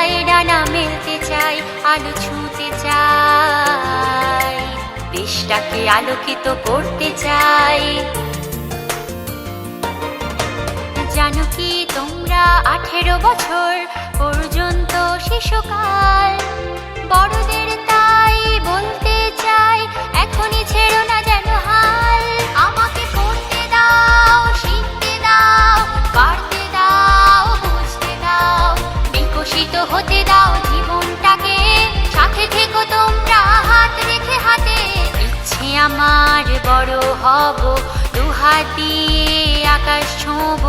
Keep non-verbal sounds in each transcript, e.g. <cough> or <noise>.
চাই, ডানা মেলতে চাই, আলো ছুঁতে চাই। দেশটাকে আলোকিত করতে চাই। জানো কি তোমরা আঠেরো বছর পর্যন্ত শিশুকাল, বড়দের বড় হব, দুহাত দিয়ে আকাশ ছোঁব।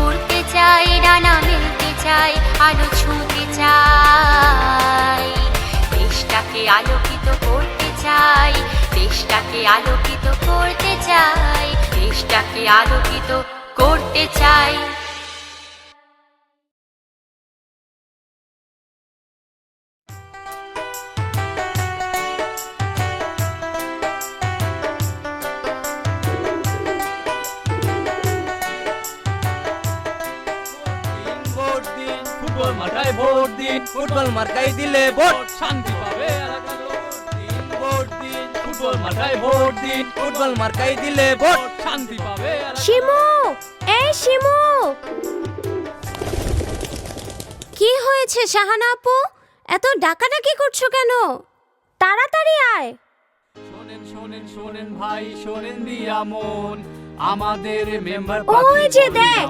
উড়তে চাই, ডানা মেলতে চাই, আলো ছুঁতে চাই। দেশটাকে আলোকিত করতে চাই, দেশটাকে আলোকিত করতে চাই, দেশটাকে আলোকিত করতে চাই। ফুটবল মাঠায় ভোট দিন। ফুটবল মার্কাই দিলে ভোট। শান্তি পাবে এলাকার লোক। দিন ভোট দিন। ফুটবল মাঠায় ভোট দিন। ফুটবল মার্কাই দিলে ভোট। শান্তি পাবে শিমু! এই শিমু! কি হয়েছে শাহানা আপু? এত ডাকাডাকি করছ কেন? তাড়াতাড়ি আয়। শোনেন শোনেন শোনেন ভাই শোনেন দিয়া মন। আমাদের মেম্বার ওই যে দেখ।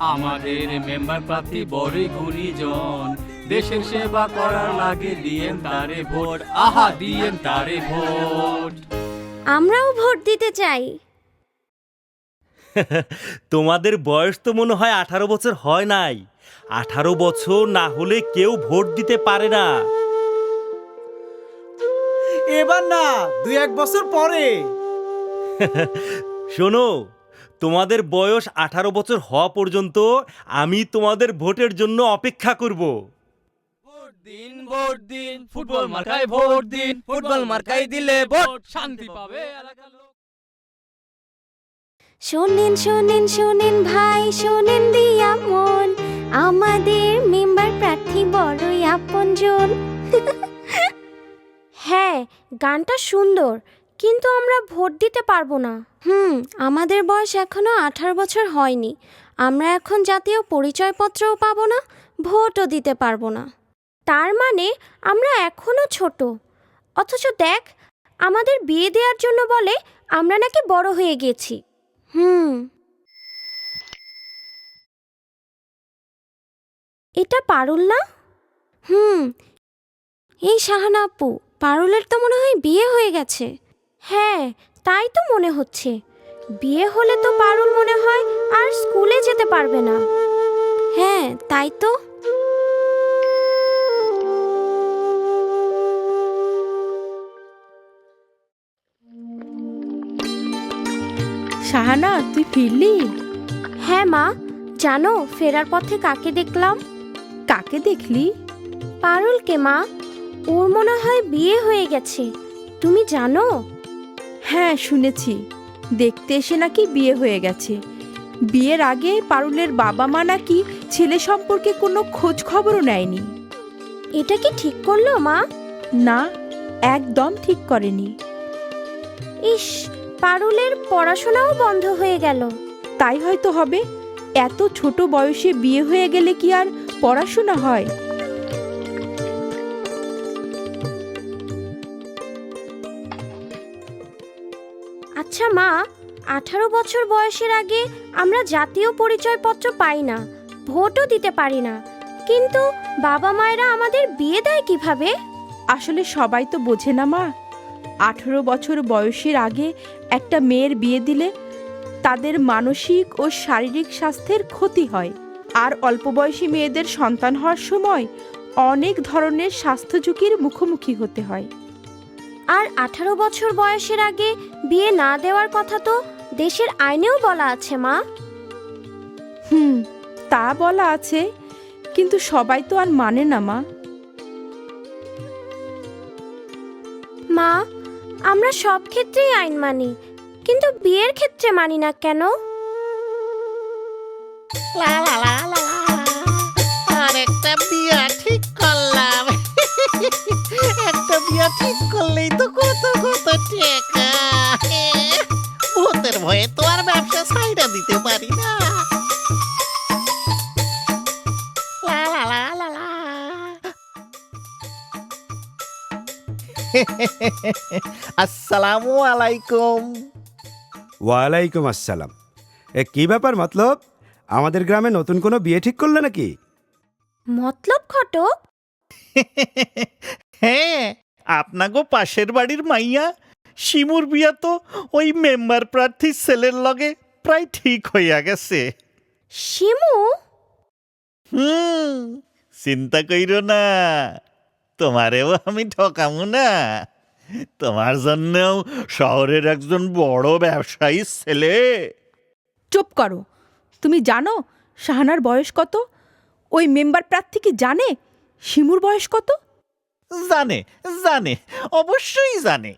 আমাদের মেম্বার প্রার্থী বড়ই গুণীজন। দেশের সেবা করার লাগে দিয়েন তারে ভোট। আহা দিয়েন তারে ভোট। আমরাও ভোট দিতে চাই। <laughs> তোমাদের বয়স তো মনে হয় আঠারো বছর হয় নাই। আঠারো বছর না হলে কেউ ভোট দিতে পারে না। এবার না দুই এক বছর পরে। <laughs> শোনো তোমাদের বয়স আঠারো বছর হওয়া পর্যন্ত আমি তোমাদের ভোটের জন্য অপেক্ষা করব ভোট দিন ভোট দিন ফুটবল মার্কায় ভোট দিন ফুটবল মার্কাই দিলে ভোট শান্তি পাবে এলাকার লোক। শোনেন শোনেন শোনেন ভাই শোনেন দিয়া মন আমাদের মেম্বার প্রার্থী বড়ই আপনজন <laughs> হ্যাঁ গানটা সুন্দর কিন্তু আমরা ভোট দিতে পারব না। হুম আমাদের বয়স এখনও আঠারো বছর হয়নি। আমরা এখন জাতীয় পরিচয়পত্রও পাবো না ভোটও দিতে পারব না। তার মানে আমরা এখনও ছোট। অথচ দেখ আমাদের বিয়ে দেওয়ার জন্য বলে আমরা নাকি বড় হয়ে গেছি। হুম। এটা পারুল না? হুম। এই শাহানা আপু পারুলের তো মনে হয় বিয়ে হয়ে গেছে। হ্যাঁ তাই তো মনে হচ্ছে। বিয়ে হলে তো পারুল মনে হয় আর স্কুলে যেতে পারবে না। হ্যাঁ তাই তো। শাহানা তুই ফিরলি? হ্যাঁ মা জানো ফেরার পথে কাকে দেখলাম? কাকে দেখলি? পারুলকে মা। ওর মনে হয় বিয়ে হয়ে গেছে। তুমি জানো? হ্যাঁ শুনেছি। দেখতে এসে নাকি বিয়ে হয়ে গেছে। বিয়ের আগে পারুলের বাবা মা নাকি ছেলে সম্পর্কে কোনো খোঁজ খবরও নেয়নি। এটা কি ঠিক করল মা? না একদম ঠিক করেনি। ইস পারুলের পড়াশোনাও বন্ধ হয়ে গেল। তাই হয়তো হবে। এত ছোট বয়সে বিয়ে হয়ে গেলে কি আর পড়াশোনা হয়? আচ্ছা মা, আঠারো বছর বয়সের আগে আমরা জাতীয় পরিচয়পত্র পাই না, ভোটও দিতে পারি না। কিন্তু বাবা মায়েরা আমাদের বিয়ে দেয় কীভাবে? আসলে সবাই তো বোঝে না মা। আঠেরো বছর বয়সের আগে একটা মেয়ের বিয়ে দিলে তাদের মানসিক ও শারীরিক স্বাস্থ্যের ক্ষতি হয়। আর অল্প বয়সী মেয়েদের সন্তান হওয়ার সময় অনেক ধরনের স্বাস্থ্য ঝুঁকির মুখোমুখি হতে হয়। আর আঠারো বছর বয়সের আগে বিয়ে না দেওয়ার কথা তো দেশের আইনেও বলা আছে মা হুম তা বলা আছে কিন্তু সবাই তো আর মানে না মা মা আমরা সব ক্ষেত্রেই আইন মানি কিন্তু বিয়ের ক্ষেত্রে মানি না কেন লা লা লা লা লা বিয়া ঠিক করলেই তো কত কত টাকা। ভূতের ভয়ে তো আর ব্যবসা সাইডা দিতে পারি না। লা লা লা লা লা। আসসালামু আলাইকুম। ওয়ালাইকুম আসসালাম। এ কি ব্যাপার মতলব? আমাদের গ্রামে নতুন কোনো বিয়ে ঠিক করলে নাকি? মতলব ঘটক? হ্যাঁ আপনাগো পাশের বাড়ির মাইয়া? শিমুর বিয়া তো ওই মেম্বার প্রার্থীর ছেলের লগে প্রায় ঠিক হইয়া গেছে। শিমু? হুম চিন্তা কইরো না। তোমারেও আমি ঠকামু না। তোমার জন্যও শহরের একজন বড় ব্যবসায়ী ছেলে। চুপ করো। তুমি জানো শাহানার বয়স কত? ওই মেম্বার প্রার্থী কি জানে? শিমুর বয়স কত? জানে জানে অবশ্যই জানে।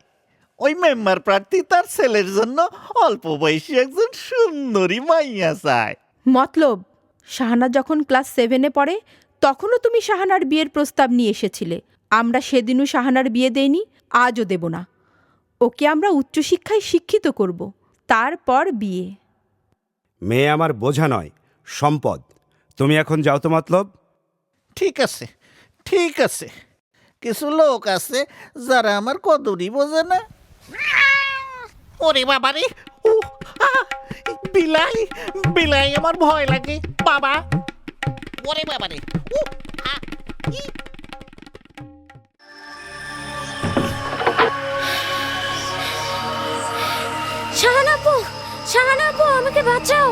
ওই মেম্বার প্রার্থী তার ছেলের জন্য অল্প বয়সী একজন সুন্দরী মাইয়া চায়। মতলব শাহানা যখন ক্লাস সেভেনে পড়ে তখনও তুমি শাহানার বিয়ের প্রস্তাব নিয়ে এসেছিলে। আমরা সেদিনও শাহানার বিয়ে দেইনি আজও দেব না। ওকে আমরা উচ্চশিক্ষায় শিক্ষিত করব তারপর বিয়ে। মেয়ে আমার বোঝা নয় সম্পদ। তুমি এখন যাও তো মতলব। ঠিক আছে ঠিক আছে। কিছু লোক আছে যারা আমার কদরই বোঝে না। ওরে বাবা রে ও বিলাই বিলাই, আমার ভয় লাগে, বাবা। ওরে বাবা রে ই। শাহানাপু শাহানাপু, আমাকে বাঁচাও।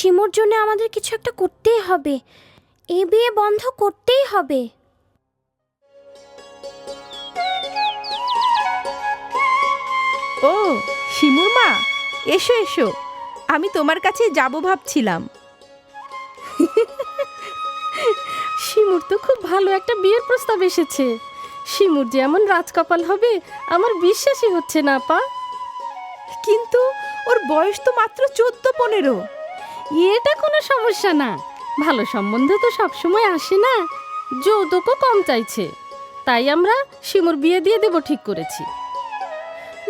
শিমুর জন্য আমাদের কিছু একটা করতেই হবে। এ বিয়ে বন্ধ করতেই হবে। ও শিমুর মা এসো এসো। আমি তোমার কাছে যাব ভাবছিলাম। শিমুর তো খুব ভালো একটা বিয়ের প্রস্তাব এসেছে। শিমুর যে এমন রাজকপাল হবে আমার বিশ্বাসই হচ্ছে না পা কিন্তু ওর বয়স তো মাত্র চোদ্দ পনেরো। এটা কোনো সমস্যা না। ভালো সম্বন্ধ তো সবসময় আসে না। যৌতুকও কম চাইছে। তাই আমরা শিমুর বিয়ে দিয়ে দেব ঠিক করেছি।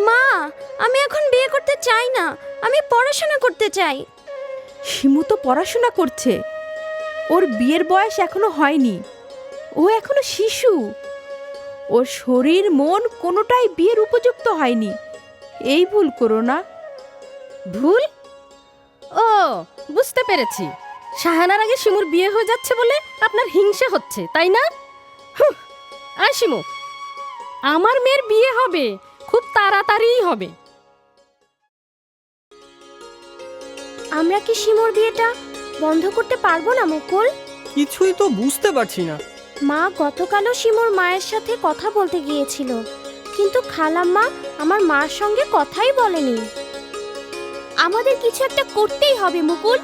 মা আমি এখন বিয়ে করতে চাই না। আমি পড়াশোনা করতে চাই। শিমু তো পড়াশোনা করছে। ওর বিয়ের বয়স এখনও হয়নি। ও এখনও শিশু। ওর শরীর মন কোনোটাই বিয়ের উপযুক্ত হয়নি। এই ভুল করো না। ভুল? ও বুঝতে পেরেছি। শাহানার আগে শিমুর বিয়ে হয়ে যাচ্ছে বলে আপনার হিংসে হচ্ছে তাই না? হুঁ, আয় শিমু। আমার মেয়ের বিয়ে হবে খুব তাড়াতাড়িই হবে। আমরা কি শিমুর বিয়েটা বন্ধ করতে পারব না মুকুল? কিছুই তো বুঝতে পারছি না। মা গতকালও শিমুর মায়ের সাথে কথা বলতে গিয়েছিল কিন্তু খালাম্মা আমার মার সঙ্গে কথাই বলেনি। আমাদের কিছু একটা করতেই হবে মুকুল।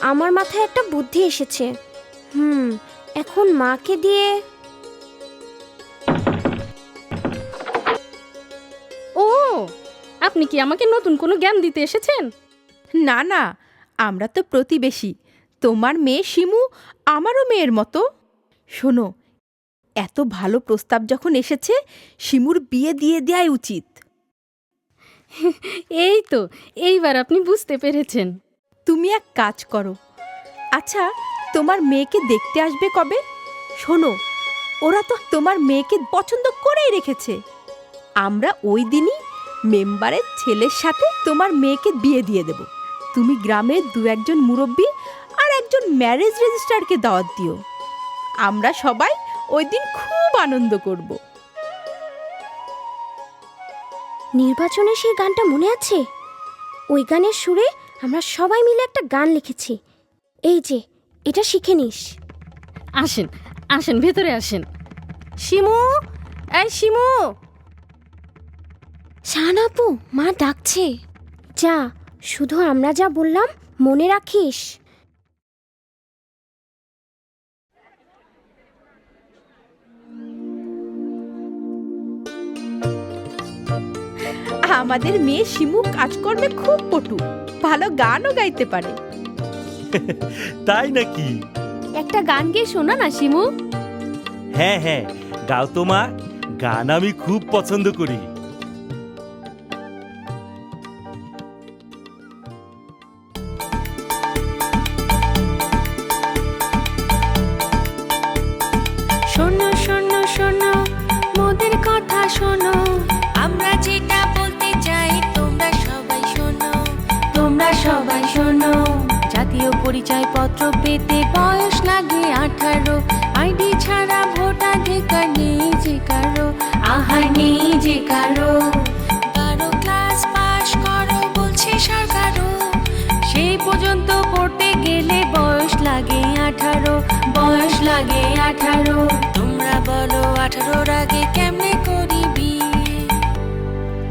আমার মাথায় একটা বুদ্ধি এসেছে। হুম এখন মাকে দিয়ে ও আপনি কি আমাকে নতুন কোনো জ্ঞান দিতে এসেছেন? না না আমরা তো প্রতিবেশী। তোমার মেয়ে শিমু আমারও মেয়ের মতো। শোনো এত ভালো প্রস্তাব যখন এসেছে শিমুর বিয়ে দিয়ে দেওয়াই উচিত। <laughs> এই তো এইবার আপনি বুঝতে পেরেছেন। তুমি এক কাজ করো। আচ্ছা তোমার মেয়েকে দেখতে আসবে কবে? শোনো ওরা তো তোমার মেয়েকে পছন্দ করেই রেখেছে। আমরা ওই দিনই মেম্বারের ছেলের সাথে তোমার মেয়েকে বিয়ে দিয়ে দেব। তুমি গ্রামের দু একজন মুরব্বী আর একজন ম্যারেজ রেজিস্ট্রারকে দাওয়াত দিও। আমরা সবাই ওই দিন খুব আনন্দ করব। নির্বাচনে সেই গানটা মনে আছে? ওই গানের সুরে আমরা সবাই মিলে একটা গান লিখেছি। এই যে এটা শিখে নিস। আসেন আসেন ভেতরে আসেন। শিমু এই শিমু। শাহানাপু মা ডাকছে। যা শুধু আমরা যা বললাম মনে রাখিস? আমাদের মেয়ে শিমু কাজকর্মে খুব পটু। ভালো গানও গাইতে পারে। <laughs> তাই নাকি? একটা গান গিয়ে শোনা না শিমু। হ্যাঁ হ্যাঁ গাও তো মা। গান আমি খুব পছন্দ করি। জাতীয় পরিচয় পত্র পেতে বয়স লাগে আঠারো। আইডি ছাড়া ভোটাধিকার নেই যে কারও। আহার নেই যে কারও। ক্লাস করো, বলছে সরকারও। সেই পর্যন্ত পড়তে গেলে বয়স লাগে আঠারো। বয়স লাগে আঠারো। তোমরা বলো আঠারোর আগে কেমনে করি বিয়ে?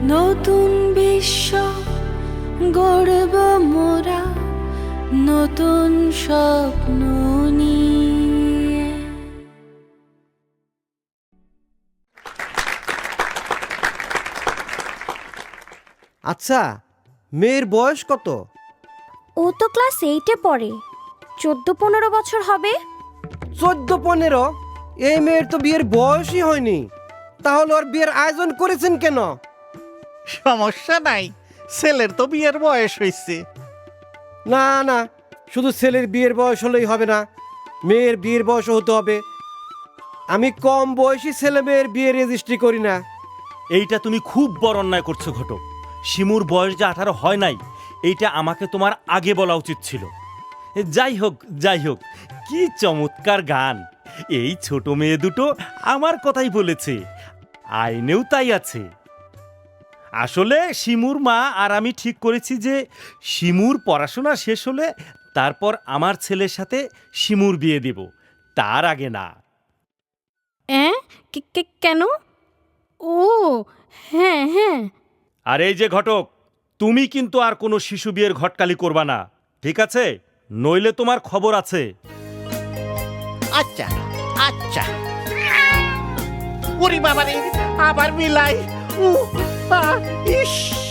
নতুন বিশ্ব গড়ব মোরা। নতুন স্বপ্ন নিয়ে। আচ্ছা মেয়ের বয়স কত? ও তো ক্লাস এইটে পড়ে। চোদ্দ পনেরো বছর হবে। চোদ্দ পনেরো এই মেয়ের তো বিয়ের বয়সই হয়নি। তাহলে ওর বিয়ের আয়োজন করেছেন কেন? সমস্যা নাই ছেলের তো বিয়ের বয়স হয়েছে না না শুধু ছেলের বিয়ের বয়স হলেই হবে না, মেয়ের বিয়ের বয়সও হতে হবে। আমি কম বয়সী ছেলে মেয়ের বিয়ে রেজিস্ট্রি করি না। এইটা তুমি খুব বড় অন্যায় করছ, ঘটক। শিমুর বয়স যে আঠারো হয় নাই, এইটা আমাকে তোমার আগে বলা উচিত ছিল। যাই হোক যাই হোক, কি চমৎকার গান। এই ছোট মেয়ে দুটো আমার কথাই বলেছে। আইনেও তাই আছে। আসলে শিমুর মা আর আমি ঠিক করেছি যে শিমুর পড়াশোনা শেষ হলে তারপর আমার ছেলের সাথে শিমুর বিয়ে দেব তার আগে না। অ্যাঁ? কে- কে- কেন? ও হ্যাঁ হ্যাঁ। আর এই যে ঘটক তুমি কিন্তু আর কোনো শিশু বিয়ের ঘটকালি করবা না ঠিক আছে? নইলে তোমার খবর আছে। আচ্ছা আচ্ছা। ওরে বাবা রে আবার মিলাই। উ আ, ইস উ।